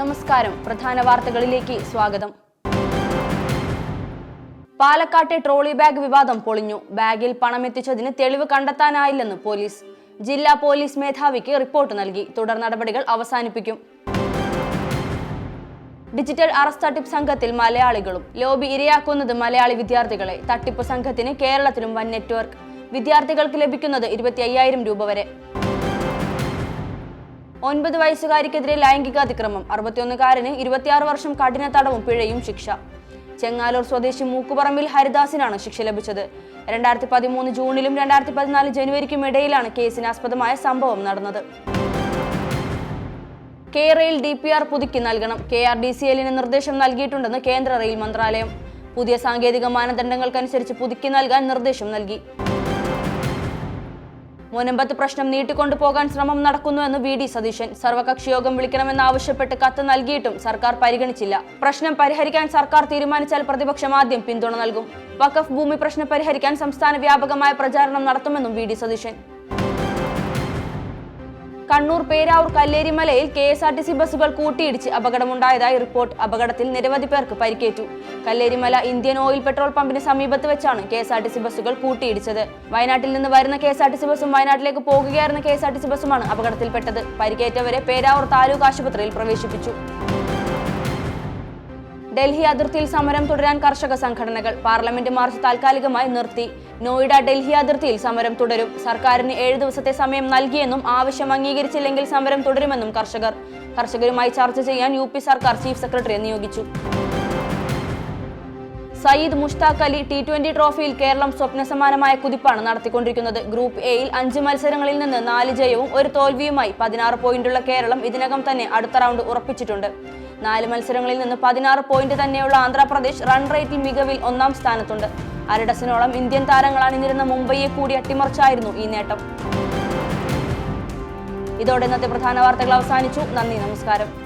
നമസ്കാരം. പ്രധാന വാർത്തകളിലേക്ക് സ്വാഗതം. പാലക്കാട്ടെ ട്രോളി ബാഗ് വിവാദം പൊളിഞ്ഞു. ബാഗിൽ പണമെത്തിച്ചതിന് തെളിവ് കണ്ടെത്താനായില്ലെന്ന് പോലീസ്. ജില്ലാ പോലീസ് മേധാവിക്ക് റിപ്പോർട്ട് നൽകി. തുടർ നടപടികൾ അവസാനിപ്പിക്കും. ഡിജിറ്റൽ അറസ്റ്റ് തട്ടിപ്പ് സംഘത്തിൽ മലയാളികളും. ലോബി ഇരയാക്കുന്നത് മലയാളി വിദ്യാർത്ഥികളെ. തട്ടിപ്പ് സംഘത്തിന് കേരളത്തിലും വൻ നെറ്റ്വർക്ക്. വിദ്യാർത്ഥികൾക്ക് ലഭിക്കുന്നത് ഇരുപത്തി രൂപ വരെ. ഒൻപത് വയസ്സുകാരിക്കെതിരെ ലൈംഗിക അതിക്രമം. അറുപത്തിയൊന്നുകാരന് ഇരുപത്തിയാറ് വർഷം കഠിന തടവും പിഴയും ശിക്ഷ. ചെങ്ങാലൂർ സ്വദേശി മൂക്കുപറമ്പിൽ ഹരിദാസിനാണ് ശിക്ഷ ലഭിച്ചത്. രണ്ടായിരത്തി പതിമൂന്ന് ജൂണിലും രണ്ടായിരത്തി പതിനാല് ജനുവരിക്കും ഇടയിലാണ് കേസിന് ആസ്പദമായ സംഭവം നടന്നത്. K rail D P R പുതുക്കി നൽകണം. കെ ആർ ഡി സി എല്ലിന് നിർദ്ദേശം നൽകിയിട്ടുണ്ടെന്ന് കേന്ദ്ര റെയിൽ മന്ത്രാലയം. പുതിയ സാങ്കേതിക മാനദണ്ഡങ്ങൾക്കനുസരിച്ച് പുതുക്കി നൽകാൻ നിർദ്ദേശം നൽകി. മുനമ്പത്ത് പ്രശ്നം നീട്ടിക്കൊണ്ടു പോകാൻ ശ്രമം നടക്കുന്നുവെന്ന് വി ഡി സതീശൻ. സർവകക്ഷി യോഗം വിളിക്കണമെന്നാവശ്യപ്പെട്ട് കത്ത് നൽകിയിട്ടും സർക്കാർ പരിഗണിച്ചില്ല. പ്രശ്നം പരിഹരിക്കാൻ സർക്കാർ തീരുമാനിച്ചാൽ പ്രതിപക്ഷം ആദ്യം പിന്തുണ നൽകും. വഖഫ് ഭൂമി പ്രശ്നം പരിഹരിക്കാൻ സംസ്ഥാന വ്യാപകമായ പ്രചാരണം നടത്തുമെന്നും V D Satheesan. Kannur Peravoor കല്ലേരിമലയിൽ K S R T C ബസ്സുകൾ കൂട്ടിയിടിച്ച് അപകടമുണ്ടായതായി റിപ്പോർട്ട് അപകടത്തിൽ നിരവധി പേർക്ക് പരിക്കേറ്റു. കല്ലേരിമല ഇന്ത്യൻ ഓയിൽ പെട്രോൾ പമ്പിന് സമീപത്ത് വെച്ചാണ് K S R T C ബസ്സുകൾ കൂട്ടിയിടിച്ചത്. വയനാട്ടിൽ നിന്ന് വരുന്ന K S R T C ബസ്സും വയനാട്ടിലേക്ക് പോകുകയായിരുന്ന K S R T C ബസ്സുമാണ് അപകടത്തിൽപ്പെട്ടത്. പരിക്കേറ്റവരെ പേരാവൂർ താലൂക്ക് ആശുപത്രിയിൽ പ്രവേശിപ്പിച്ചു. ഡൽഹി അതിർത്തിയിൽ സമരം തുടരാൻ കർഷക സംഘടനകൾ പാർലമെന്റ് മാർച്ച് താൽക്കാലികമായി നിർത്തി. നോയിഡ ഡൽഹി അതിർത്തിയിൽ സമരം തുടരും. സർക്കാരിന് ഏഴ് ദിവസത്തെ സമയം നൽകിയെന്നും ആവശ്യം അംഗീകരിച്ചില്ലെങ്കിൽ സമരം തുടരുമെന്നും കർഷകർ. കർഷകരുമായി ചർച്ച ചെയ്യാൻ യു സർക്കാർ ചീഫ് സെക്രട്ടറിയെ നിയോഗിച്ചു. സയ്യിദ് മുഷ്താഖ് അലി ടി ട്വന്റി ട്രോഫിയിൽ കേരളം സ്വപ്നസമാനമായ കുതിപ്പാണ് നടത്തിക്കൊണ്ടിരിക്കുന്നത്. ഗ്രൂപ്പ് എയിൽ അഞ്ച് മത്സരങ്ങളിൽ നിന്ന് നാല് ജയവും ഒരു തോൽവിയുമായി പതിനാറ് പോയിന്റുള്ള കേരളം ഇതിനകം തന്നെ അടുത്ത റൗണ്ട് ഉറപ്പിച്ചിട്ടുണ്ട്. നാല് മത്സരങ്ങളിൽ നിന്ന് പതിനാറ് പോയിന്റ് തന്നെയുള്ള ആന്ധ്രാപ്രദേശ് റൺ റേറ്റിൽ മികവിൽ ഒന്നാം സ്ഥാനത്തുണ്ട്. അരഡസിനോളം ഇന്ത്യൻ താരങ്ങൾ അണിനിരുന്ന മുംബൈയെ കൂടി അട്ടിമറിച്ചായിരുന്നു ഈ നേട്ടം. ഇതോടെ ഇന്നത്തെ പ്രധാന വാർത്തകൾ അവസാനിച്ചു. നന്ദി നമസ്കാരം.